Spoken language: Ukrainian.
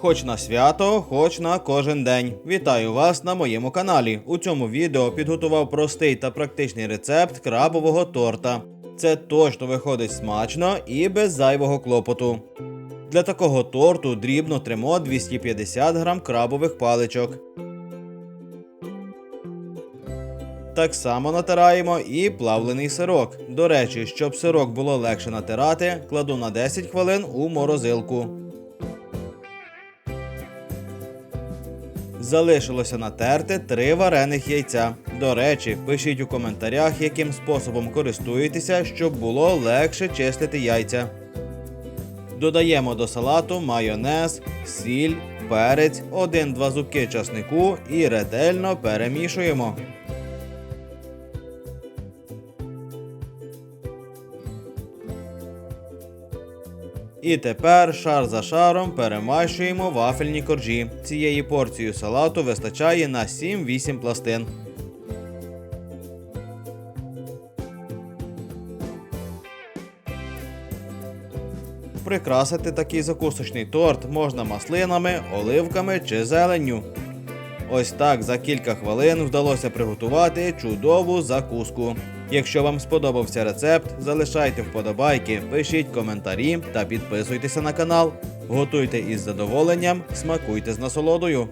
Хоч на свято, хоч на кожен день. Вітаю вас на моєму каналі. У цьому відео підготував простий та практичний рецепт крабового торта. Це точно виходить смачно і без зайвого клопоту. Для такого торту дрібно тримо 250 грам крабових паличок. Так само натираємо і плавлений сирок. До речі, щоб сирок було легше натирати, кладу на 10 хвилин у морозилку. Залишилося натерти три варених яйця. До речі, пишіть у коментарях, яким способом користуєтеся, щоб було легше чистити яйця. Додаємо до салату майонез, сіль, перець, 1-2 зубки часнику і ретельно перемішуємо. І тепер шар за шаром перемащуємо вафельні коржі. Цієї порції салату вистачає на 7-8 пластин. Прикрасити такий закусочний торт можна маслинами, оливками чи зеленню. Ось так за кілька хвилин вдалося приготувати чудову закуску. Якщо вам сподобався рецепт, залишайте вподобайки, пишіть коментарі та підписуйтеся на канал. Готуйте із задоволенням, смакуйте з насолодою.